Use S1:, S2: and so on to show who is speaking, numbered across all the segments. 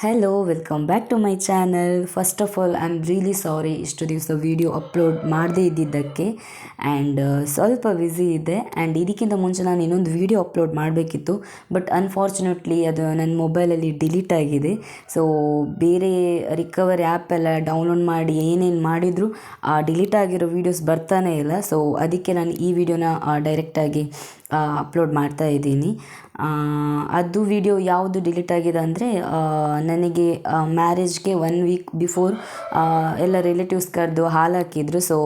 S1: Hello welcome back to my channel first of all I am really sorry ಇಷ್ಟು ದಿವಸ video upload ಮಾಡದೇ ಇದ್ದಿದ್ದಕ್ಕೆ and ಸ್ವಲ್ಪ busy ಇದೆ ಆ್ಯಂಡ್ ಇದಕ್ಕಿಂತ ಮುಂಚೆ ನಾನು ಇನ್ನೊಂದು ವೀಡಿಯೋ ಅಪ್ಲೋಡ್ ಮಾಡಬೇಕಿತ್ತು ಬಟ್ ಅನ್ಫಾರ್ಚುನೇಟ್ಲಿ ಅದು ನನ್ನ ಮೊಬೈಲಲ್ಲಿ ಡಿಲೀಟ್ ಆಗಿದೆ. ಸೊ ಬೇರೆ ರಿಕವರಿ ಆ್ಯಪ್ ಎಲ್ಲ ಡೌನ್ಲೋಡ್ ಮಾಡಿ ಏನೇನು ಮಾಡಿದರೂ, ಆ ಡಿಲೀಟ್ ಆಗಿರೋ ವೀಡಿಯೋಸ್ ಬರ್ತಾನೇ ಇಲ್ಲ. ಸೊ ಅದಕ್ಕೆ ನಾನು ಈ ವಿಡಿಯೋನ ಡೈರೆಕ್ಟಾಗಿ ಅಪ್ಲೋಡ್ ಮಾಡ್ತಾ ಇದ್ದೀನಿ. ಅದು ವಿಡಿಯೋ ಯಾವುದು ಡಿಲೀಟ್ ಆಗಿದೆ ಅಂದರೆ ನನಗೆ ಮ್ಯಾರೇಜ್ಗೆ ಒನ್ ವೀಕ್ ಬಿಫೋರ್ ಎಲ್ಲ ರಿಲೇಟಿವ್ಸ್ ಕರೆದು ಹಾಲು ಹಾಕಿದ್ರು. ಸೊ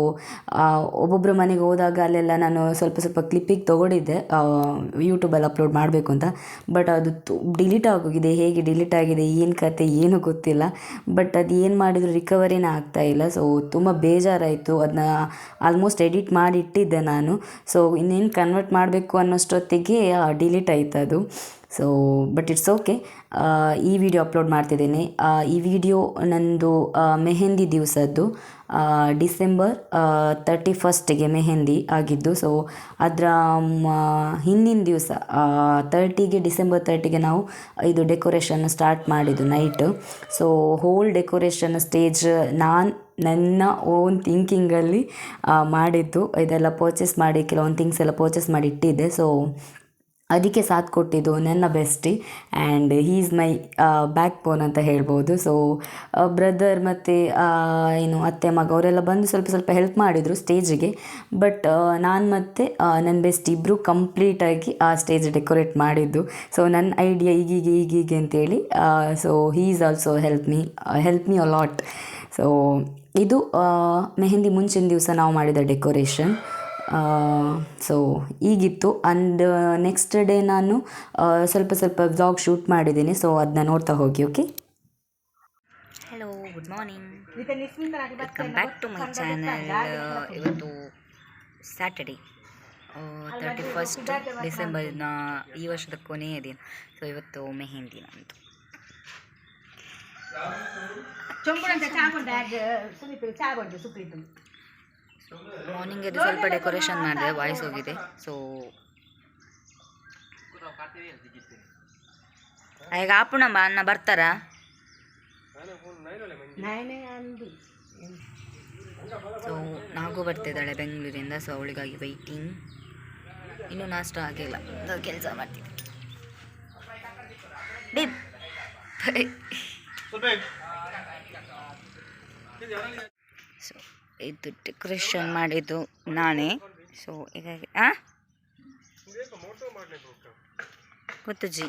S1: ಒಬ್ಬೊಬ್ಬರ ಮನೆಗೆ ಹೋದಾಗ ಅಲ್ಲೆಲ್ಲ ನಾನು ಸ್ವಲ್ಪ ಸ್ವಲ್ಪ ಕ್ಲಿಪ್ಪಿಗೆ ತೊಗೊಂಡಿದ್ದೆ. ಯೂಟ್ಯೂಬಲ್ಲಿ ಅಪ್ಲೋಡ್ ಮಾಡಬೇಕು ಅಂತ. ಬಟ್ ಅದು ಡಿಲೀಟ್ ಆಗೋಗಿದೆ. ಹೇಗೆ ಡಿಲೀಟ್ ಆಗಿದೆ? ಏನು ಕತೆ? ಏನೂ ಗೊತ್ತಿಲ್ಲ. ಬಟ್ ಅದು ಏನು ಮಾಡಿದ್ರು? ರಿಕವರಿನೇ ಆಗ್ತಾ ಇಲ್ಲ. ಸೊ ತುಂಬ ಬೇಜಾರಾಯಿತು. ಅದನ್ನ ಆಲ್ಮೋಸ್ಟ್ ಎಡಿಟ್ ಮಾಡಿ ಇಟ್ಟಿದ್ದೆ ನಾನು. ಸೊ ಇನ್ನೇನು ಕನ್ವರ್ಟ್ ಮಾಡಬೇಕು ಅನ್ನೋಷ್ಟೊತ್ತಿಗೆ ಡಿಲೀಟ್ ಆಯ್ತು. ಅದು ಸೊ ಬಟ್ ಇಟ್ಸ್ ಓಕೆ ಈ ವಿಡಿಯೋ ಅಪ್ಲೋಡ್ ಮಾಡ್ತಿದ್ದೇನೆ. ಈ ವಿಡಿಯೋ ನಂದು ಮೆಹೆಂದಿ ದಿವಸದ್ದು ಡಿಸೆಂಬರ್ ತರ್ಟಿ ಫಸ್ಟಿಗೆ ಮೆಹೆಂದಿ ಆಗಿದ್ದು. ಸೊ ಅದರ ಹಿಂದಿನ ದಿವಸ ತರ್ಟಿಗೆ ಡಿಸೆಂಬರ್ ತರ್ಟಿಗೆ ನಾವು ಇದು ಡೆಕೋರೇಷನ್ ಸ್ಟಾರ್ಟ್ ಮಾಡಿದ್ದು night so whole decoration stage ನಾನು ನನ್ನ ಓನ್ ಥಿಂಕಿಂಗಲ್ಲಿ ಮಾಡಿದ್ದು. ಇದೆಲ್ಲ ಪರ್ಚೇಸ್ ಮಾಡಿ, ಕೆಲವೊಂದು ಥಿಂಗ್ಸ್ ಎಲ್ಲ ಪರ್ಚೇಸ್ ಮಾಡಿ ಇಟ್ಟಿದ್ದೆ. ಸೊ ಅದಕ್ಕೆ ಸಾಥ್ ಕೊಟ್ಟಿದ್ದು ನನ್ನ bestie and he is my backbone ಅಂತ ಹೇಳ್ಬೋದು. ಸೊ ಬ್ರದರ್ ಮತ್ತು ಏನು ಅತ್ತೆ, ಮಗ ಅವರೆಲ್ಲ ಬಂದು ಸ್ವಲ್ಪ ಸ್ವಲ್ಪ ಹೆಲ್ಪ್ ಮಾಡಿದರು ಸ್ಟೇಜಿಗೆ ಬಟ್ ನಾನು ಮತ್ತು ನನ್ನ ಬೆಸ್ಟ್ ಇಬ್ಬರು ಕಂಪ್ಲೀಟಾಗಿ ಆ ಸ್ಟೇಜ್ ಡೆಕೋರೇಟ್ ಮಾಡಿದ್ದು. ಸೊ ನನ್ನ ಐಡಿಯಾ ಈಗೀಗೆ ಈಗೀಗೆ ಅಂತೇಳಿ so he is also help me help me a lot so ಇದು ಮೆಹಂದಿ ಮುಂಚಿನ ದಿವಸ ನಾವು ಮಾಡಿದ ಡೆಕೋರೇಷನ್ ಸೊ ಈಗಿತ್ತು. ಆ್ಯಂಡ್ ನೆಕ್ಸ್ಟ್ ಡೇ ನಾನು ಸ್ವಲ್ಪ ಸ್ವಲ್ಪ ವ್ಲಾಗ್ ಶೂಟ್ ಮಾಡಿದ್ದೀನಿ. ಸೊ ಅದನ್ನ ನೋಡ್ತಾ ಹೋಗಿ okay hello good morning welcome back to my channel ಇವತ್ತು ಸ್ಯಾಟರ್ಡೇ ತರ್ಟಿ ಫಸ್ಟ್ ಡಿಸೆಂಬರ್ನ ಈ ವರ್ಷದ ಕೊನೆಯ ದಿನ. ಸೊ ಇವತ್ತು ಮೆಹಂದಿ ನಮ್ಮದು ಮಾರ್ನಿಂಗ್ ಎದ್ದು ಸ್ವಲ್ಪ ಡೆಕೋರೇಷನ್ ಮಾಡಿದೆ ವಾಯ್ಸ್ ಹೋಗಿದೆ ಸೊ ಈಗ ಆಪುಣಮ್ಮ ಅನ್ನ ಬರ್ತಾರಾ? ಸೊ ನಾಗೂ ಬರ್ತಿದ್ದಾಳೆ ಬೆಂಗಳೂರಿಂದ ಸೊ ಅವಳಿಗಾಗಿ ವೈಟಿಂಗ್ ಇನ್ನೂ ನಾಷ್ಟ ಆಗಿಲ್ಲ ಕೆಲಸ ಮಾಡ್ತಿದ್ದೆ ಸೊ ಇದು ಡೆಕೋರೇಷನ್ ಮಾಡಿದ್ದು ನಾನೇ. ಸೊ ಹೀಗಾಗಿ ಆ? ಗೊತ್ತು ಜಿ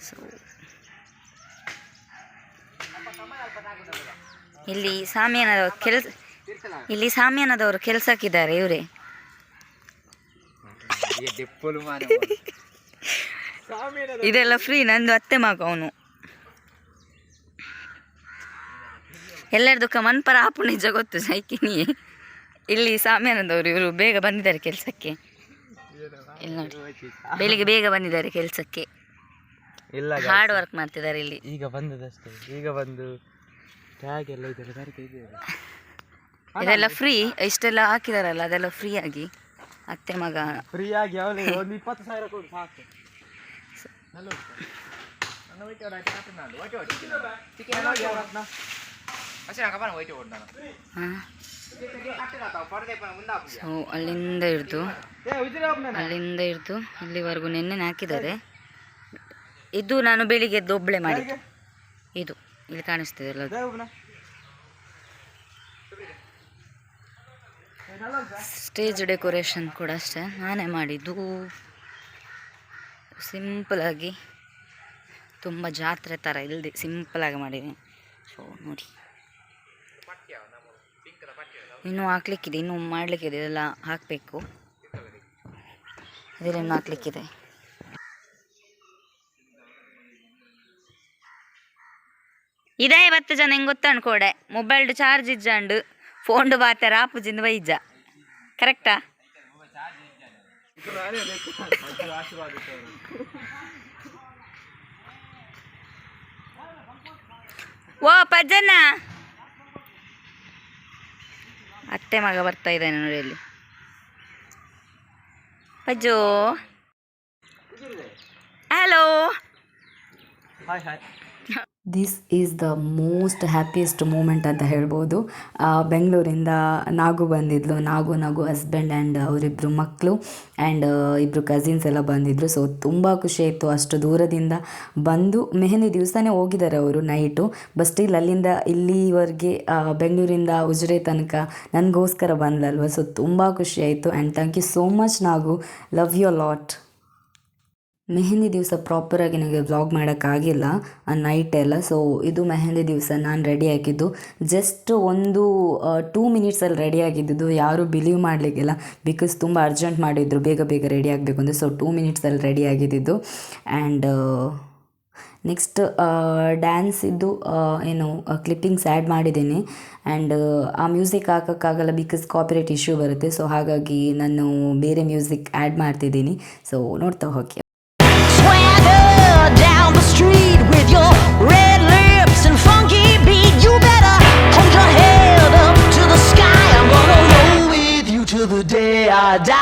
S1: ಸೊ ಇಲ್ಲಿ ಸಾಮಿಯಾನದವರು ಕೆಲಸ ಇಲ್ಲಿ ಸಾಮಿಯಾನದವರು ಕೆಲಸಕ್ಕಿದ್ದಾರೆ ಇವರೇ. ಇದೆಲ್ಲ ಫ್ರೀ ನಂದು ಅತ್ತೆ ಮಗ ಅವನು. ಎಲ್ಲರದು ಮನ್ಪರ ಆಪು ನಿಜ ಗೊತ್ತು ಸೈಕಿನಿ. ಇಲ್ಲಿ ಸಾಮ್ಯಾನಂದವರು ಇವರು ಬೇಗ ಬಂದಿದ್ದಾರೆ ಕೆಲಸಕ್ಕೆ. ಇಲ್ಲಿ ನೋಡಿ. ಬೆಳಿಗ್ಗೆ ಬೇಗ ಬಂದಿದ್ದಾರೆ ಕೆಲಸಕ್ಕೆ.
S2: ಇಲ್ಲ
S1: ಹಾರ್ಡ್ ವರ್ಕ್ ಮಾಡ್ತಿದ್ದಾರೆ ಇಲ್ಲಿ.
S2: ಈಗ ಬಂದದಷ್ಟೇ. ಈಗ ಬಂದು ಟ್ಯಾಗ್ ಎಲ್ಲ ಇದೆ ತಾರೀಕು ಇದೆ
S1: ಇದೆಲ್ಲ ಫ್ರೀ ಇಷ್ಟೆಲ್ಲ ಹಾಕಿದಾರಲ್ಲ ಅದೆಲ್ಲ ಫ್ರೀ ಆಗಿ. ಅತ್ತೆ ಮಗ.
S2: ಫ್ರೀ ಆಗಿ ಅವನಿಗೆ ಒಂದು ಇಪ್ಪತ್ತು ಸಾವಿರ ಕೊಡು ಸಾಕು.
S1: ಹಾಂ ಸೊ ಅಲ್ಲಿಂದ ಹಿಡ್ದು ಅಲ್ಲಿಂದ ಹಿಡ್ದು ಇಲ್ಲಿವರೆಗೂ ನೆನ್ನೆ ಹಾಕಿದ್ದಾರೆ. ಇದು ನಾನು ಬೆಳಿಗ್ಗೆ ಎದ್ದು ಒಬ್ಬಳೆ ಮಾಡಿದ್ದು. ಇದು ಇಲ್ಲಿ ಕಾಣಿಸ್ತಿದೆ ಅಲ್ಲ. ಸ್ಟೇಜ್ ಡೆಕೋರೇಷನ್ ಕೂಡ ಅಷ್ಟೇ ನಾನೇ ಮಾಡಿದ್ದು. ಸಿಂಪಲಾಗಿ ತುಂಬ ಜಾತ್ರೆ ಥರ ಇಲ್ಲದೆ ಸಿಂಪಲಾಗಿ ಮಾಡಿದ್ದೀನಿ. ಸೊ ನೋಡಿ. ಇನ್ನೂ ಹಾಕ್ಲಿಕ್ಕಿದೆ, ಇನ್ನೂ ಮಾಡಲಿಕ್ಕಿದೆ, ಇದೆಲ್ಲ ಹಾಕಬೇಕು. ಇನ್ನೂ ಹಾಕ್ಲಿಕ್ಕಿದೆ. ಇದೇ ಇವತ್ತು ಜನ ಹೆಂಗೆ ಗೊತ್ತಂಡು ಕೋಡೆ ಮೊಬೈಲ್ಡು ಚಾರ್ಜ್ ಇಜ್ಜಂಡು ಫೋನ್ಡು ಬಾತಾರ ಆಪುಜಿಂದ ಬೈಜ ಕರೆಕ್ಟಾ ಓ ಪಜ್ಜನ್ನ! ಅತ್ತೆ ಮಗ ಬರ್ತಾ ಇದ್ದಾನೆ ನೋಡಿ ಇಲ್ಲಿ. ಅಜ್ಜೋ.
S2: Hello hi
S1: hi this is the most happiest moment ಅಂತ ಹೇಳ್ಬೋದು. ಬೆಂಗಳೂರಿಂದ ನಾಗು ಬಂದಿದ್ಲು. ನಾಗು ನಾಗು ಹಸ್ಬೆಂಡ್ ಆ್ಯಂಡ್ ಅವರಿಬ್ಬರು ಮಕ್ಕಳು ಆ್ಯಂಡ್ ಇಬ್ಬರು ಕಸಿನ್ಸ್ ಎಲ್ಲ ಬಂದಿದ್ದರು ಸೊ ತುಂಬ ಖುಷಿ ಆಯಿತು ಅಷ್ಟು ದೂರದಿಂದ ಬಂದು ಮೆಹಂದಿ ದಿವಸನೇ ಹೋಗಿದ್ದಾರೆ ಅವರು ನೈಟು ಬಟ್ ಸ್ಟಿಲ್ ಅಲ್ಲಿಂದ ಇಲ್ಲಿವರೆಗೆ ಬೆಂಗಳೂರಿಂದ ಉಜಿರೆ ತನಕ ನನಗೋಸ್ಕರ ಬಂದಲ್ವ. ಸೊ ತುಂಬ ಖುಷಿ ಆಯಿತು and thank you so much Nagu. Love you lot mehndi ದಿವಸ ಪ್ರಾಪರಾಗಿ ನನಗೆ ವ್ಲಾಗ್ ಮಾಡೋಕ್ಕಾಗಿಲ್ಲ ಆ ನೈಟ್ ಎಲ್ಲ. ಸೊ ಇದು ಮೆಹಂದಿ ದಿವಸ ನಾನು ರೆಡಿ ಆಗಿದ್ದು ಜಸ್ಟ್ ಒಂದು ಟೂ ಮಿನಿಟ್ಸಲ್ಲಿ ರೆಡಿ ಆಗಿದ್ದು. ಯಾರೂ ಬಿಲೀವ್ ಮಾಡಲಿಕ್ಕಿಲ್ಲ. ಬಿಕಾಸ್ ತುಂಬ ಅರ್ಜೆಂಟ್ ಮಾಡಿದ್ರು. ಬೇಗ ಬೇಗ ರೆಡಿ ಆಗಬೇಕು ಅಂದರೆ ಸೊ ಟೂ ಮಿನಿಟ್ಸಲ್ಲಿ ರೆಡಿ ಆಗಿದ್ದು. ಆ್ಯಂಡ್ ನೆಕ್ಸ್ಟ್ ಡ್ಯಾನ್ಸ್ ಇದ್ದು ಏನು ಕ್ಲಿಪ್ಪಿಂಗ್ಸ್ ಆ್ಯಡ್ ಮಾಡಿದ್ದೀನಿ. ಆ್ಯಂಡ್ ಆ ಮ್ಯೂಸಿಕ್ ಹಾಕೋಕ್ಕಾಗಲ್ಲ ಬಿಕಾಸ್ ಕಾಪಿರೇಟ್ ಇಶ್ಯೂ ಬರುತ್ತೆ. ಸೊ ಹಾಗಾಗಿ ನಾನು ಬೇರೆ ಮ್ಯೂಸಿಕ್ ಆ್ಯಡ್ ಮಾಡ್ತಿದ್ದೀನಿ. ಸೊ ನೋಡ್ತಾ ಹೋಗಿ.
S3: Uh, die.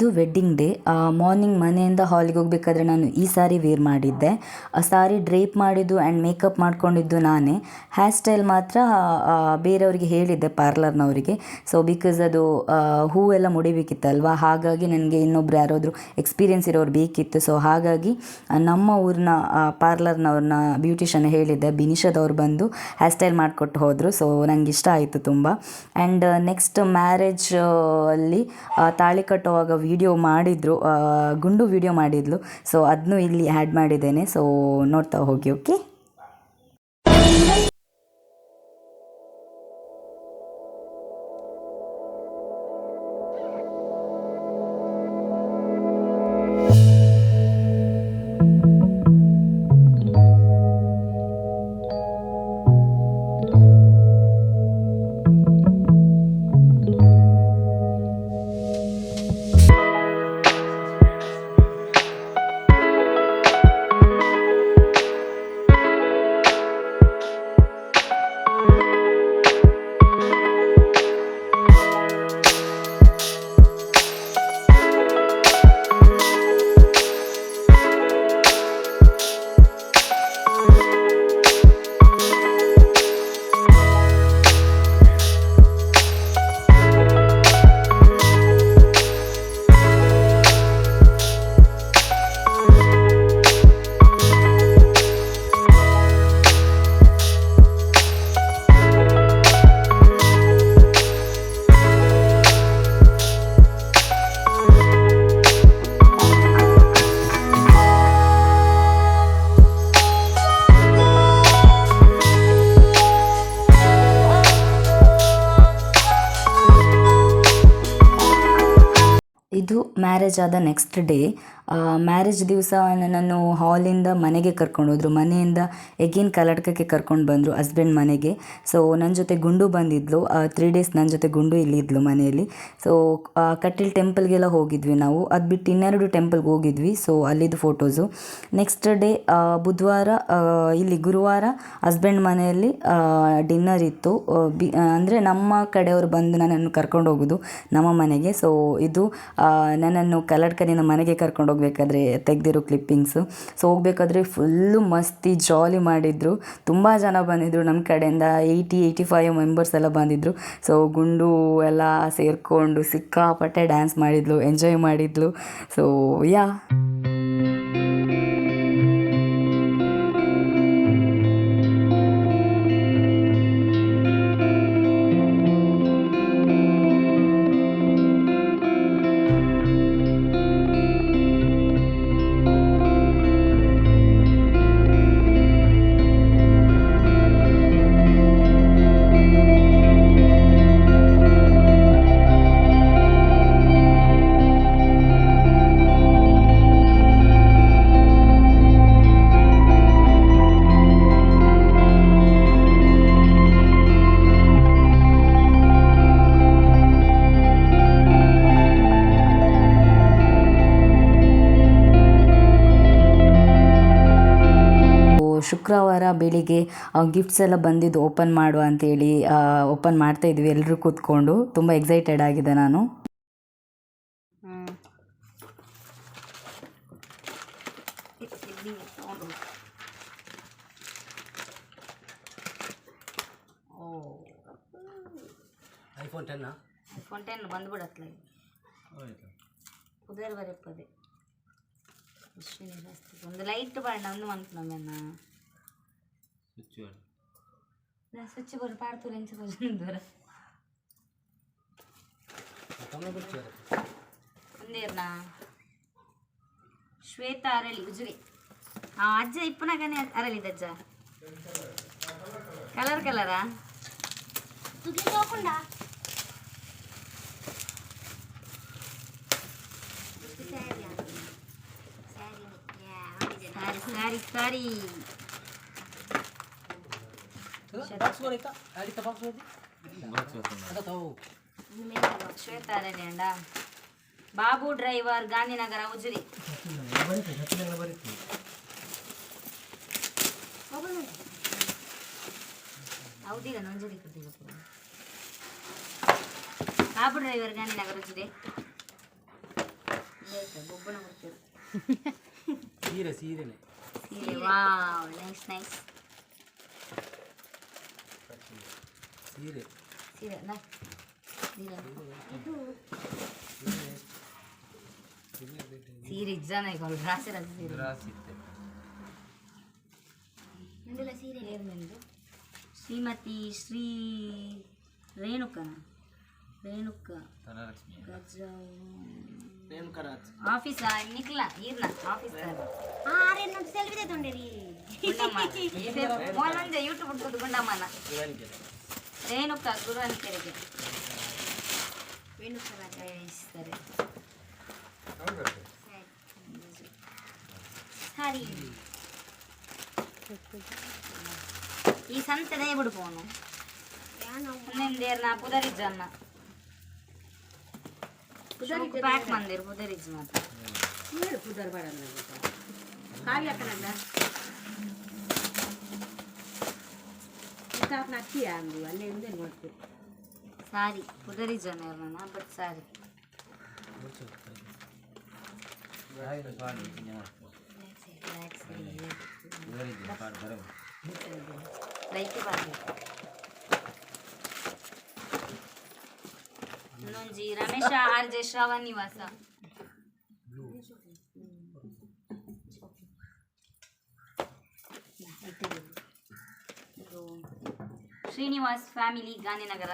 S1: ಇದು ವೆಡ್ಡಿಂಗ್ ಡೇ. ಮಾರ್ನಿಂಗ್ ಮನೆಯಿಂದ ಹಾಲಿಗೆ ಹೋಗಬೇಕಾದ್ರೆ ನಾನು ಈ ಸಾರಿ ವೇರ್ ಮಾಡಿದ್ದೆ. ಆ ಸಾರಿ ಡ್ರೇಪ್ ಮಾಡಿದ್ದು ಆ್ಯಂಡ್ ಮೇಕಪ್ ಮಾಡ್ಕೊಂಡಿದ್ದು ನಾನೇ. ಹೇರ್ ಸ್ಟೈಲ್ ಮಾತ್ರ ಬೇರೆಯವರಿಗೆ ಹೇಳಿದ್ದೆ, ಪಾರ್ಲರ್ನವರಿಗೆ. ಸೊ ಬಿಕಾಸ್ ಅದು ಹೂವೆಲ್ಲ ಮುಡಿಬೇಕಿತ್ತಲ್ವ ಹಾಗಾಗಿ ನನಗೆ ಇನ್ನೊಬ್ರು ಯಾರಾದರೂ ಎಕ್ಸ್ಪೀರಿಯನ್ಸ್ ಇರೋರು ಬೇಕಿತ್ತು. ಸೊ ಹಾಗಾಗಿ ನಮ್ಮ ಊರಿನ ಪಾರ್ಲರ್ನವ್ರನ್ನ ಬ್ಯೂಟಿಷನ್ ಹೇಳಿದ್ದೆ. ಬಿನಿಷದವ್ರು ಬಂದು ಹೇರ್ ಸ್ಟೈಲ್ ಮಾಡಿಕೊಟ್ಟು ಹೋದರು. ಸೊ ನನಗೆ ಇಷ್ಟ ಆಯಿತು ತುಂಬ. ಆ್ಯಂಡ್ ನೆಕ್ಸ್ಟ್ ಮ್ಯಾರೇಜ್ ಅಲ್ಲಿ ತಾಳಿ ಕಟ್ಟುವಾಗ ವಿಡಿಯೋ ಮಾಡಿದ್ರು ಗುಂಡು ವಿಡಿಯೋ ಮಾಡಿದ್ಲು. ಸೊ ಅದನ್ನು ಇಲ್ಲಿ ಆ್ಯಡ್ ಮಾಡಿದ್ದೇನೆ. ಸೊ ನೋಡ್ತಾ ಹೋಗಿ ಓಕೆ ಮ್ಯಾರೇಜ್ ಆದ ನೆಕ್ಸ್ಟ್ ಡೇ ಮ್ಯಾರೇಜ್ ದಿವಸ ನನ್ನನ್ನು ಹಾಲಿಂದ ಮನೆಗೆ ಕರ್ಕೊಂಡು ಹೋದರು. ಮನೆಯಿಂದ ಎಗೇನ್ ಕರ್ನಾಟಕಕ್ಕೆ ಕರ್ಕೊಂಡು ಬಂದರು ಹಸ್ಬೆಂಡ್ ಮನೆಗೆ. ಸೊ ನನ್ನ ಜೊತೆ ಗುಂಡು ಬಂದಿದ್ಲು. ತ್ರೀ ಡೇಸ್ ನನ್ನ ಜೊತೆ ಗುಂಡು ಇಲ್ಲಿದ್ಲು ಮನೆಯಲ್ಲಿ. ಸೊ ಕಟೀಲ್ ಟೆಂಪಲ್ಗೆಲ್ಲ ಹೋಗಿದ್ವಿ ನಾವು. ಅದು ಬಿಟ್ಟು ಇನ್ನೆರಡು ಟೆಂಪಲ್ಗೆ ಹೋಗಿದ್ವಿ. ಸೊ ಅಲ್ಲಿದ್ದು ಫೋಟೋಸು ನೆಕ್ಸ್ಟ್ ಡೇ ಬುಧವಾರ ಇಲ್ಲಿ ಗುರುವಾರ ಹಸ್ಬೆಂಡ್ ಮನೆಯಲ್ಲಿ ಡಿನ್ನರ್ ಇತ್ತು. ಬಿ ಅಂದರೆ ನಮ್ಮ ಕಡೆಯವರು ಬಂದು ನನ್ನನ್ನು ಕರ್ಕೊಂಡು ಹೋಗೋದು ನಮ್ಮ ಮನೆಗೆ. ಸೊ ಇದು ಆ, ನನ್ನನ್ನು ಕಲ್ಲಡ್ಕನಿಂದ ಮನೆಗೆ ಕರ್ಕೊಂಡು ಹೋಗ್ಬೇಕಾದ್ರೆ ತೆಗೆದಿರೋ ಕ್ಲಿಪ್ಪಿಂಗ್ಸು ಸೊ ಹೋಗ್ಬೇಕಾದ್ರೆ ಫುಲ್ಲು ಮಸ್ತಿ ಜಾಲಿ ಮಾಡಿದರು. ತುಂಬ ಜನ ಬಂದಿದ್ದರು ನಮ್ಮ ಕಡೆಯಿಂದ. ಏಯ್ಟಿ ಏಯ್ಟಿ ಫೈವ್ ಮೆಂಬರ್ಸ್ ಎಲ್ಲ ಬಂದಿದ್ದರು ಸೊ ಗುಂಡು ಎಲ್ಲ ಸೇರಿಕೊಂಡು ಸಿಕ್ಕಾಪಟ್ಟೆ ಡ್ಯಾನ್ಸ್ ಮಾಡಿದ್ಲು ಎಂಜಾಯ್ ಮಾಡಿದ್ಲು. ಸೊ ಯಾ ಶುಕ್ರವಾರ ಬೆಳಿಗ್ಗೆ ಗಿಫ್ಟ್ಸ್ ಎಲ್ಲ ಬಂದಿದ್ದು ಓಪನ್ ಮಾಡುವ ಅಂತೇಳಿ ಓಪನ್ ಮಾಡ್ತಾ ಇದ್ವಿ ಎಲ್ಲರೂ ಕೂತ್ಕೊಂಡು. ತುಂಬ ಎಕ್ಸೈಟೆಡ್ ಆಗಿದೆ ನಾನು.
S2: ಐಫೋನ್ ಟೆನ್
S1: ಐಫೋನ್ ಟೆನ್ ಬಂದ್ಬಿಡತ್ಲ. ಕುದುರೆ ಬರೀ ಪದೇ ಒಂದು ಲೈಟ್ ಬಣ್ಣ ಒಂದು ಮಂತ್ ನಮ್ಮನ್ನ.
S2: ಸ್ವಿಚ್
S1: ಸ್ವಿಚ್ ಬೋರ್ಡ್ ಪಾಡ್ತು ಲೆಂಚ್ ಬೋರ್ಡ್ ದೂರ ಒಂದೇರ್ನಾ ಶ್ವೇತ ಅರಳಿ ಉಜುರಿ ಆ ಅಜ್ಜ ಇಪ್ಪನಾಗನೆ ಅರಳಿದ ಅಜ್ಜ ಕಲರ್ ಕಲರಾ ಸಾರಿ ಸಾರಿ ಸಾರಿ
S2: ಬಾಕ್ಸ್ ಬರೈತಾ ಆಡಿತ ಬಾಕ್ಸ್ ಬರೈತಿ ಅದ ತಾವು
S1: ಶ್ವೇತ ಅರಳಿ ಅಂಡ ಬಾಬು ಡ್ರೈವರ್ ಗಾಂಧಿನಗರ ಉಜುರಿ
S2: ಬರೀತಿ ಗಟ್ಟಿಲೆಲ್ಲ ಬರೀತಿ
S1: ಹೌದಿಲ್ಲ ನಂಜರಿ ಕೊಟ್ಟಿಲ್ಲ ಪುರ ಬಾಬು ಡ್ರೈವರ್ ಗಾಂಧಿನಗರ ಉಜುರಿ ಗೊಬ್ಬನ ಕೊಡ್ತೀರ
S2: ಸೀರೆ ಸೀರೆನೆ
S1: ಸೀರೆ ವಾವ್ ನೈಸ್ ನೈಸ್
S2: ಸೀರೆ
S1: ಸೀರೆ ನಾ ಸೀರೆ ಇಜ್ಜಾನ ಈಗ ರಾಸಿ ರಾಸಿ ಸೀರೆ
S2: ರಾಸಿತ್ತೆ
S1: ಸೀರೆ ಏರ್ಮೆಂದು ಶ್ರೀಮತಿ ಶ್ರೀ ರೇಣುಕನ ರೇಣುಕ
S2: ಧನಲಕ್ಷ್ಮಿ
S1: ಗಜ
S2: ರೇಣುಕರಾಜ್
S1: ಆಫೀಸ್ ನಿಕ್ಲ ಈರ್ನ ಆಫೀಸ್ ಮೊನ್ನೊಂದು ಯೂಟ್ಯೂಬ್ ಹುಡ್ಕೋದು ಗುಂಡಮ್ಮನ
S2: ಶಿವನಿಗೆರೆ
S1: ರೇಣುಕ ಗುರುವನಿಕೆರೆಗೆ ಸರಿ ಸರಿ ಈ ಸಂತದೇ ಬಿಡ್ಬೋನು ಇನ್ನೊಂದೇರ್ನ ಪುದರಿಜ್ಜ ಅನ್ನ ಪ್ಯಾಕ್ ಮಂದಿರ್ ಪುದರಿಜ್ಜ ಮಾತ್ರ ಸಾರಿ ಪುದರಿಜ್ಜ ನೇರ್ನ ಬಟ್ ಸಾರಿ ಲೈಕ್ ಬರ್ಬೇಕು ಇನ್ನೊಂಜಿ ರಮೇಶ ಆರ್ ಜೆ ಶ್ರವಣ್ ನಿವಾಸ ಶ್ರೀನಿವಾಸ್ ಫ್ಯಾಮಿಲಿ ಗಾಂಧಿನಗರ.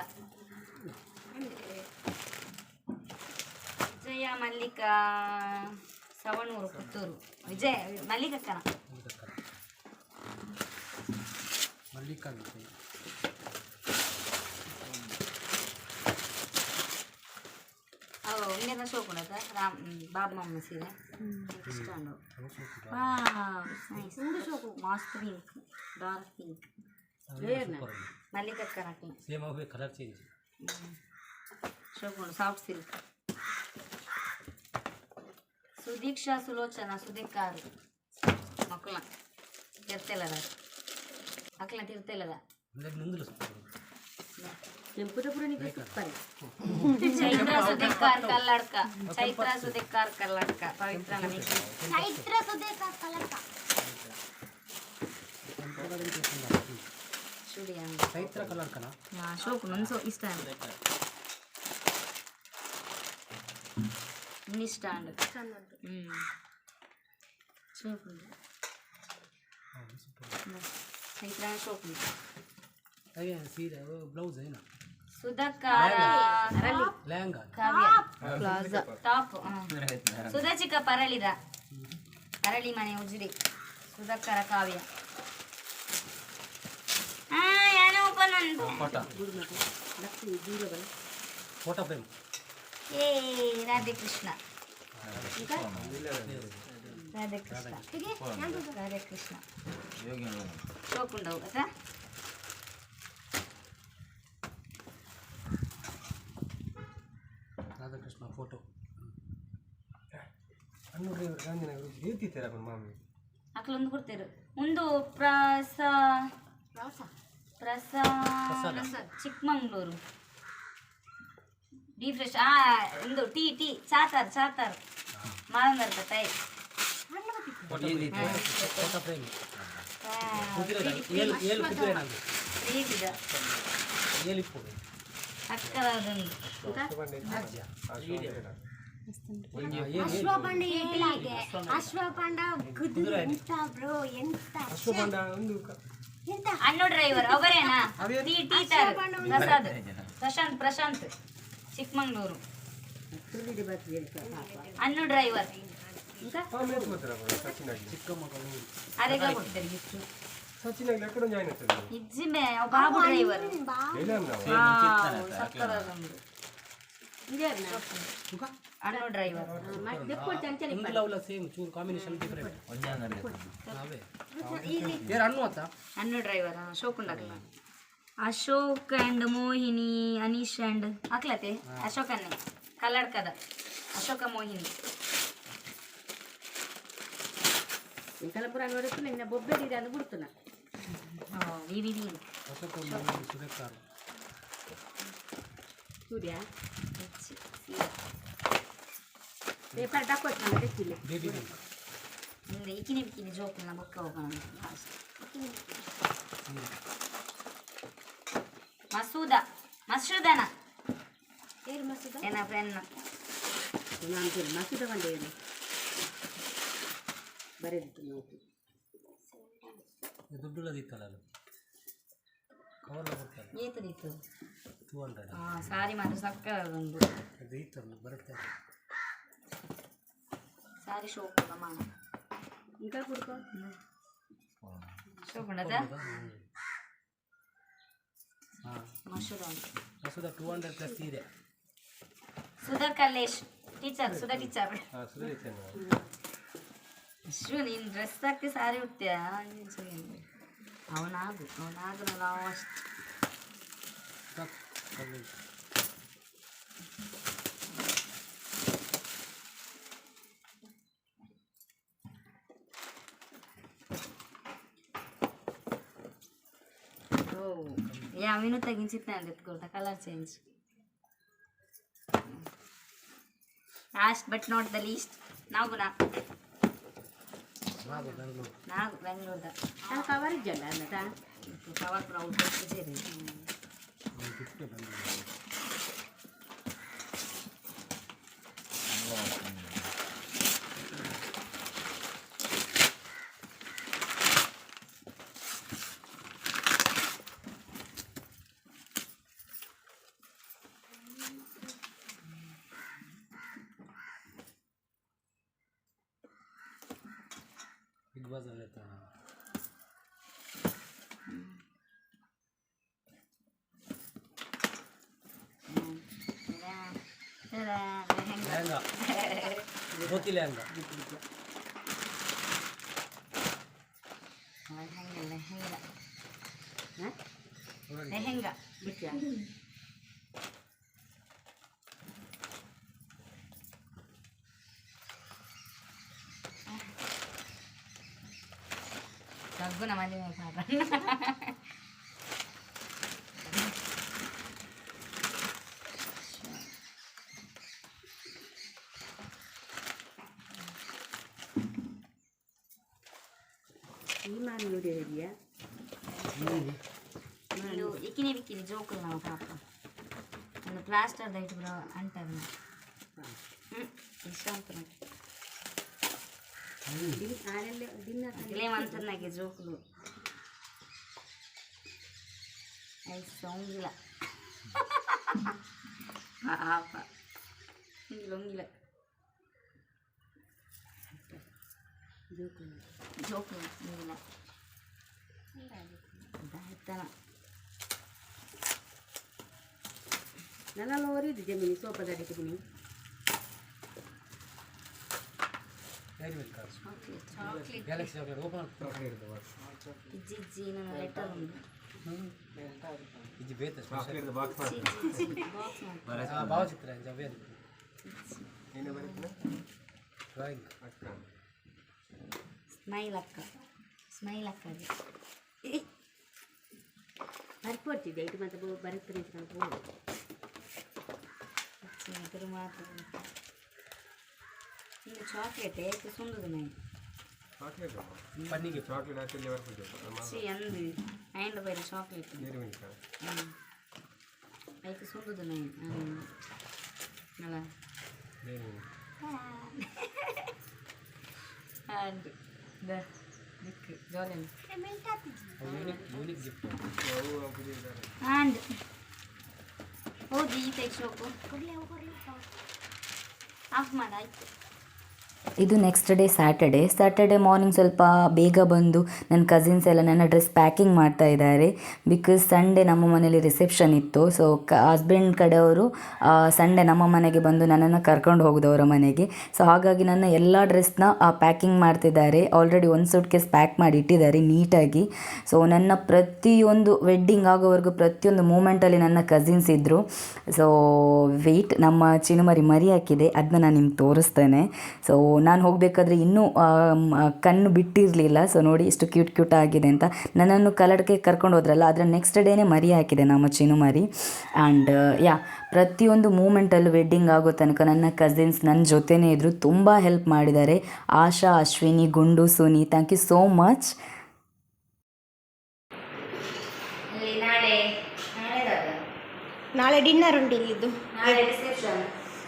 S1: ವಿಜಯ ಮಲ್ಲಿಕ ಸವಣೂರು ಪುತ್ತೂರು. ವಿಜಯ ಮಲ್ಲಿಕಕ್ಕನ.
S2: ಮಲ್ಲಿಕಾ
S4: ಅವು ಇಂಡಿಯನ್ ರಾಮ್ ಬಾಬ್ ಮಮ್ಮ ಸೀರೆ. ನೈಸ್ ಉಂಡು ಶೋಕು ಮಸ್ತ್ ಪಿಂಕ್ ಡಾರ್ಕ್ ಪಿಂಕ್ ಮಲ್ಲಿಕಕ್ಕ ಹಾಕಿ
S2: ಸೇಮ್ ಆಗಬೇಕು ಕಲರ್ ಚೇಂಜ್
S4: ಶೋಕ್ ಉಂಡು ಸಾಫ್ಟ್ ಸಿಲ್ಕ್ ಸುದೀಕ್ಷಾ ಸುಲೋಚನ ಸುದೀಕಾರು ಮಕ್ಕಳ ತಿರ್ತಿಲ್ಲದ ಮಕ್ಕಳ ತಿರ್ತಿಲ್ಲದ
S2: ಅಂದರೆ ಮುಂದಲು
S4: ಚೈತ್ರ ಸುದೀಕಾರ್ ಕಲ್ಲಡ್ಕ ಚೈತ್ರ ಸುದೀಕಾರ್ ಕಲ್ಲಡ್ಕ ಪವಿತ್ರ ನಮಿಕೆ
S5: ಚೈತ್ರ ಸುದೇಶ ಕಲಕ
S4: ಶುಡಿ
S2: ಚೈತ್ರ ಕಲರ್ ಕನ
S4: ಶೋಕು ನನ್ಸೋ ಇಷ್ಟ
S2: ಬ್ಲೌಸ್ ಏನು
S4: ಕಾವ್ಯ ಟಾಪ್ ಸುಧಾಚಿಕ ಪರಳಿದ ಪರಳಿ ಮನೆ Ujire Sudhakara Kavya
S2: photo photo frame
S4: ಏ ರಾಧೆ ಕೃಷ್ಣ. ರಾಧೆ ಕೃಷ್ಣ. ರಾಧೆ ಕೃಷ್ಣ.
S2: ರಾಧಾಕೃಷ್ಣ ಫೋಟೋ.
S6: ಅನ್ನೋಡ್ರಿ ಗಾಂಧಿನಗರ ಹೇಳ್ತಿದ್ದೀರ ಮಾಮಿ
S4: ಅಕ್ಲೊಂದು ಕೊಡ್ತೇರು. ಒಂದು ಪ್ರಸ ಪ್ರಸ ಚಿಕ್ಕಮಂಗ್ಳೂರು ಡಿ ಫ್ರೆಶ್ ಆ ಒಂದು ಟೀ ಟೀ ಚಾತಾರ್ ಚಾತಾರ್ ಮಾದಂದರ್ದ ತೈ
S2: ಫೋಟೋ ಫ್ರೇಮ್ ಕುದುರೆ ಏಳು ಏಳು ಕುದುರೆ ನಂದು
S4: ಪ್ರೀತಿದ
S2: ಏಳು ಇಪ್ಪು
S4: ಅಕ್ಕರದೊಂದು
S5: ಅಶ್ವಪಂಡ ಏಟಿಗೆ ಅಶ್ವಪಂಡ ಕುದುರೆ ಎಂತ
S4: ಅಣ್ಣು ಡ್ರೈವರ್ ಅವರೇನಾ? ಟೀ ಟೀ ಟಾರ್ ಪ್ರಸಾದ್. ಪ್ರಶಾಂತ್ ಪ್ರಶಾಂತ್. ಚಿಕ್ಕಮಂಗ್ಳೂರು. ಅಣ್ಣು ಡ್ರೈವರ್
S2: ಚಿಕ್ಕಮಗಳೂರು
S4: ಅದೆಲ್ಲ ಕೊಡ್ತಾರೆ ಗಿಫ್ಟ್
S6: ಸಚಿನಾಗಿ. ಎಕ್ಕಡ ಜಾಯ್ನ್ ಆಗ್ತಾರೆ
S4: ಇಜ್ಜಿಮೆ ಬಾಬು ಡ್ರೈವರ್
S6: ಹೇಳ ನಾವು
S4: ಸಕ್ಕರದೊಂದು ಅಣ್ಣು ಡ್ರೈವರ್
S2: ಇಂಗ್ಲ ಅವಳ ಸೇಮ್ ಚೂರು ಕಾಂಬಿನೇಷನ್ ಡಿಫ್ರೆಂಟ್ ಅವೇ ಯಾರು ಅಣ್ಣು ಆತ
S4: ಅಣ್ಣು driver Ashok Ashok and Mohini Anish and ಹಾಕ್ಲತೆ ಅಶೋಕನ್ನೇ ಕಲ್ಲಡ್ಕದ Ashoka Mohini O, V V V.
S2: ಸುರೇಕಾರು
S4: ಹೆಚ್ಚು, ಸೀರೆ.
S2: ಬೇಬಿ ಪಿಂಕ್
S4: ಹಿಂಗೆ ಇಕಿನಿ ಬಿಕಿನಿ ಜೋಕ್ನ ಬೊಕ್ಕ ಹೋಗೋಣ ಲಾಸ್ಟ್ ಮಸೂದ ಮಸೂದನ
S5: ಏರು ಮಸೂದ
S4: ಏನ ಫ್ರೆಂಡ್
S2: ದುಡ್ಡುಳ್ಳದಿತ್ತಲ್ಲ ಅದು ಕವರ್ ಬರ್ತಾರೆ
S4: ಏತದಿತ್ತು
S2: ಟೂ ಹಂಡ್ರೆಡ್
S4: ಹಾ ಸಾರಿ ಮಾತ್ರ ಸಕ್ಕರದೊಂದು
S2: ಅದು ಇತ್ತಲ್ಲ ಬರುತ್ತೆ
S4: ಸಾರಿ ಶೋಕ್ ಮಾಮ ಶೋಕ್ ಉಂಡದ
S2: ಹಾಂ
S4: ಮಸೂದ ಉಂಟು
S2: ಹೊಸದ ಟೂ ಹಂಡ್ರೆಡ್ ಪ್ಲಸ್ ಸೀರೆ
S4: ಸುಧಾ ಕಲ್ಲೇಶ್ ಟೀಚರ್ ಸುಧಾ ಟೀಚರ್
S6: ಹಾಂ ಸುಧಾರಿಸ್ತೇನೆ
S4: ಅಶ್ರು ನೀನು ಡ್ರೆಸ್ ಹಾಕಿ ಸಾರಿ ಉಡ್ತೀಯಾ ಅವನಾಗು ಅವನಾಗು ಲಾಸ್ಟ್ ఓ యా విను తగ్గించిద్దాం ఎత్తుకోతా colour change last but not the least నాగు
S5: నాకు బెంగళూరు దాని
S4: కవర్
S2: ఇచ్చండి అన్నట cover brown
S4: proud
S2: Thank. Dhoti lehenga.
S1: ಹೆಂಗ ರಘುನ ಇದು ಇಕ್ಕಿನಿ ಬಿಕ್ಕಿನಿ ಜೋಕುಲು ನಾವು ಪಾಪ ಒಂದು ಪ್ಲಾಸ್ಟರ್ ದೈಟ್ ಬ್ರೋ ಅಂಟದು ಹ್ಞೂ ಇಷ್ಟ ಅಂತ ಇಲ್ಲೇ ಮಂತ್ರನಾಗೆ ಜೋಕುಲು ಐದು ಸೊಂಗಿಲ್ಲ ಪಾಪ ಹಿಂಗಿಲ್ಲ ಹೊಂಗಿಲ್ಲ ಜೋಕುಲು ಜೋಕುಲು ಹಿಂಗಿಲ್ಲ ಇದಾಯ್ತನ
S7: ನೆಲ ಓರಿದ್ದು ಜಮೀನು ಸೋಪದ ಅಡಿಕೆ
S2: Dairy Milk
S1: chocolate chocolate
S2: Galaxy chocolate open
S1: ಇಜ್ಜಿ ಇಜ್ಜಿ ನನ್ನ ಲೆಟರ್ ಉಂಟು
S2: ಇದು ಬೇತ
S6: ಚಾಕ್ಲೇಟ್ ಬಾಕ್ಸ್ ಮಾಡಿ
S1: ಬಾಕ್ಸ್ ಮಾಡಿ
S2: ಭಾವಚಿತ್ರ ಇದು ಅವೇನು
S6: ಏನೇ ಬರೀತೀನಿ
S2: ಡ್ರಾಯಿಂಗ್
S6: ಅಕ್ಕ
S1: ಸ್ಮೈಲ್ ಅಕ್ಕ பருப்பு வச்சிட்டு
S7: இது மாத்த போ பருப்பு பண்ணிட்டு
S1: போகும் சரி மாத்திரம் இந்த சாக்லேட்டு இப்போ சுண்டுதுண்ணே
S6: சாக்லேட்
S2: பண்ணிக்கு
S6: சாக்லேட் ஆச்சு வர
S1: சரி அந்த. அயனில் போயிரு சாக்லேட்
S6: அதுக்கு சுண்டுதுண்ணே
S1: நல்லா. ஆண்டு இந்த. ನೈ ಅಲ್ಲ
S6: ನೀರು ಮಿಲ್ಕ್
S1: ಆ್ಯಂಡ್ ದ ದಿಕ್ಕು ಜೋಲಿ ಇದು next day Saturday Saturday morning ಸ್ವಲ್ಪ ಬೇಗ ಬಂದು ನನ್ನ ಕಸಿನ್ಸ್ ಎಲ್ಲ ನನ್ನ ಡ್ರೆಸ್ ಪ್ಯಾಕಿಂಗ್ ಮಾಡ್ತಾ ಇದ್ದಾರೆ. ಬಿಕಾಸ್ ಸಂಡೇ ನಮ್ಮ ಮನೇಲಿ ರಿಸೆಪ್ಷನ್ ಇತ್ತು. ಸೊ ಕ ಹಸ್ಬೆಂಡ್ ಕಡೆಯವರು ಸಂಡೇ ನಮ್ಮ ಮನೆಗೆ ಬಂದು ನನ್ನನ್ನು ಕರ್ಕೊಂಡು ಹೋಗೋದು ಅವರ ಮನೆಗೆ. ಸೊ ಹಾಗಾಗಿ ನನ್ನ ಎಲ್ಲ ಡ್ರೆಸ್ನ ಪ್ಯಾಕಿಂಗ್ ಮಾಡ್ತಿದ್ದಾರೆ. ಆಲ್ರೆಡಿ ಒಂದು ಸೂಟ್ ಕೇಸ್ ಪ್ಯಾಕ್ ಮಾಡಿ ಇಟ್ಟಿದ್ದಾರೆ ನೀಟಾಗಿ. ಸೊ ನನ್ನ ಪ್ರತಿಯೊಂದು ವೆಡ್ಡಿಂಗ್ ಆಗೋವರೆಗೂ ಪ್ರತಿಯೊಂದು ಮೂಮೆಂಟಲ್ಲಿ ನನ್ನ ಕಸಿನ್ಸ್ ಇದ್ದರು ಸೊ ವೆಯ್ಟ್ ನಮ್ಮ ಚಿನುಮರಿ ಮರಿ ಹಾಕಿದೆ ಅದನ್ನ ನಾನು ನಿಮ್ಗೆ ತೋರಿಸ್ತೇನೆ. ಸೊ ನಾನು ಹೋಗಬೇಕಾದ್ರೆ ಇನ್ನೂ ಕಣ್ಣು ಬಿಟ್ಟಿರಲಿಲ್ಲ. ಸೊ ನೋಡಿ ಇಷ್ಟು ಕ್ಯೂಟ್ ಕ್ಯೂಟ್ ಆಗಿದೆ ಅಂತ. ನನ್ನನ್ನು ಕಲ್ಲಡಕ್ಕೆ ಕರ್ಕೊಂಡು ಹೋದ್ರಲ್ಲ ಆದರೆ ನೆಕ್ಸ್ಟ್ ಡೇನೇ ಮರಿ ಹಾಕಿದೆ ನಮ್ಮ ಚಿನ್ನು ಚಿನುಮರಿ ಆ್ಯಂಡ್ ಯಾ ಪ್ರತಿಯೊಂದು ಮೂಮೆಂಟಲ್ಲೂ ವೆಡ್ಡಿಂಗ್ ಆಗೋ ತನಕ ನನ್ನ ಕಸಿನ್ಸ್ ನನ್ನ ಜೊತೆನೇ ಇದ್ದರು ತುಂಬ ಹೆಲ್ಪ್ ಮಾಡಿದ್ದಾರೆ. ಆಶಾ ಅಶ್ವಿನಿ ಗುಂಡು Suni thank you so much ನಾಳೆ
S5: ನಾಳೆ ಡಿನ್ನರ್ ಉಂಟು ಇಲ್ಲಿದ್ದು.
S1: ನಾಳೆ ರಿಸೆಪ್ಷನ್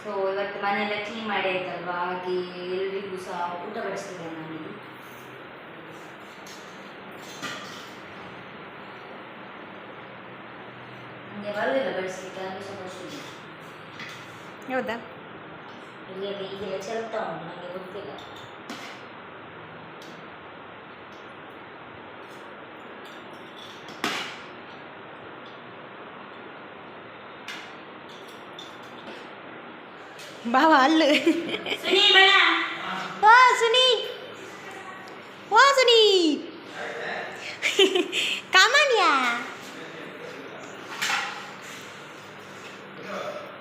S1: ಸೊ ಇವತ್ತು ಮನೆಯೆಲ್ಲ ಕ್ಲೀನ್ ಮಾಡಿ ಆಯ್ತಲ್ವಾ ಹಾಗೆ ಎಲ್ರಿಗೂ ಸಹ ಊಟ ಬಡಿಸ್ತಿದ್ದೇನೆ ನಾನು ನನಗೆ ಬರೋದಿಲ್ಲ ಬಡಿಸ್ಲಿಕ್ಕೆ ನನಗೆ ಸ್ವಲ್ಪ
S5: ಹೌದಾ
S1: ಇಲ್ಲಿ ಈಗ ಚೆಲ್ತಾ ಉಂಟು ನನಗೆ ಗೊತ್ತಿಲ್ಲ
S5: ಬಾವ ಅಲ್ಲು
S1: ಸುನಿ ಬೇಡ
S5: ಓ ಸುನಿ ಓ ಸುನಿ ಕಾಮನ್ಯಾ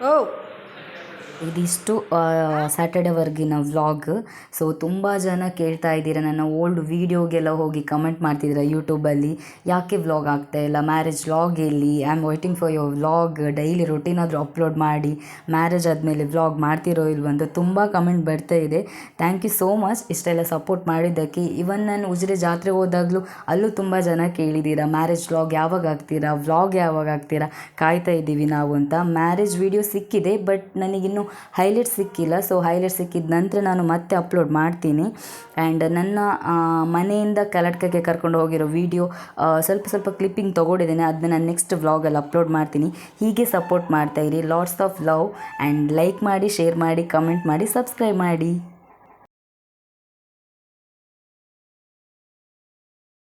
S5: ಓ
S1: ಇದಿಷ್ಟು ಸ್ಯಾಟರ್ಡೇವರೆಗಿನ ವ್ಲಾಗ್ ಸೊ ತುಂಬ ಜನ ಕೇಳ್ತಾ ಇದ್ದೀರಾ, ನನ್ನ ಓಲ್ಡ್ ವೀಡಿಯೋಗೆಲ್ಲ ಹೋಗಿ ಕಮೆಂಟ್ ಮಾಡ್ತಿದ್ದೀರ ಯೂಟ್ಯೂಬಲ್ಲಿ ಯಾಕೆ ವ್ಲಾಗ್ ಆಗ್ತಾ ಇಲ್ಲ? ಮ್ಯಾರೇಜ್ ವ್ಲಾಗ್ ಎಲ್ಲಿ? I am waiting for your vlog daily routine ಆದರೂ ಅಪ್ಲೋಡ್ ಮಾಡಿ. ಮ್ಯಾರೇಜ್ ಆದಮೇಲೆ ವ್ಲಾಗ್ ಮಾಡ್ತಿರೋ ಇಲ್ವ ಅಂತ ತುಂಬ ಕಮೆಂಟ್ ಬರ್ತಾ ಇದೆ. ಥ್ಯಾಂಕ್ ಯು ಸೋ ಮಚ್ ಇಷ್ಟೆಲ್ಲ ಸಪೋರ್ಟ್ ಮಾಡಿದ್ದಕ್ಕೆ. ಇವನ್ ನಾನು ಉಜಿರೆ ಜಾತ್ರೆ ಹೋದಾಗಲೂ ಅಲ್ಲೂ ತುಂಬ ಜನ ಕೇಳಿದ್ದೀರಾ ಮ್ಯಾರೇಜ್ ವ್ಲಾಗ್ ಯಾವಾಗ ಆಗ್ತೀರಾ ವ್ಲಾಗ್ ಯಾವಾಗ ಆಗ್ತೀರಾ, ಕಾಯ್ತಾ ಇದ್ದೀವಿ ನಾವು ಅಂತ. ಮ್ಯಾರೇಜ್ ವಿಡಿಯೋ ಸಿಕ್ಕಿದೆ ಬಟ್ ನನಗಿನ್ನೂ ಹೈಲೈಟ್ ಸಿಕ್ಕಿಲ್ಲ. ಸೊ ಹೈಲೈಟ್ ಸಿಕ್ಕಿದ ನಂತರ ನಾನು ಮತ್ತೆ ಅಪ್ಲೋಡ್ ಮಾಡ್ತೀನಿ. ಆ್ಯಂಡ್ ನನ್ನ ಮನೆಯಿಂದ ಕಲಟ್ಕಕ್ಕೆ ಕರ್ಕೊಂಡು ಹೋಗಿರೋ ವಿಡಿಯೋ ಸ್ವಲ್ಪ ಸ್ವಲ್ಪ ಕ್ಲಿಪ್ಪಿಂಗ್ ತೊಗೊಂಡಿದ್ದೇನೆ. ಅದನ್ನ ನಾನು ನೆಕ್ಸ್ಟ್ ವ್ಲಾಗಲ್ಲಿ ಅಪ್ಲೋಡ್ ಮಾಡ್ತೀನಿ. ಹೀಗೆ ಸಪೋರ್ಟ್ ಮಾಡ್ತಾ ಇರಿ. Lots of love and like ಮಾಡಿ ಶೇರ್ ಮಾಡಿ ಕಮೆಂಟ್ ಮಾಡಿ ಸಬ್ಸ್ಕ್ರೈಬ್ ಮಾಡಿ.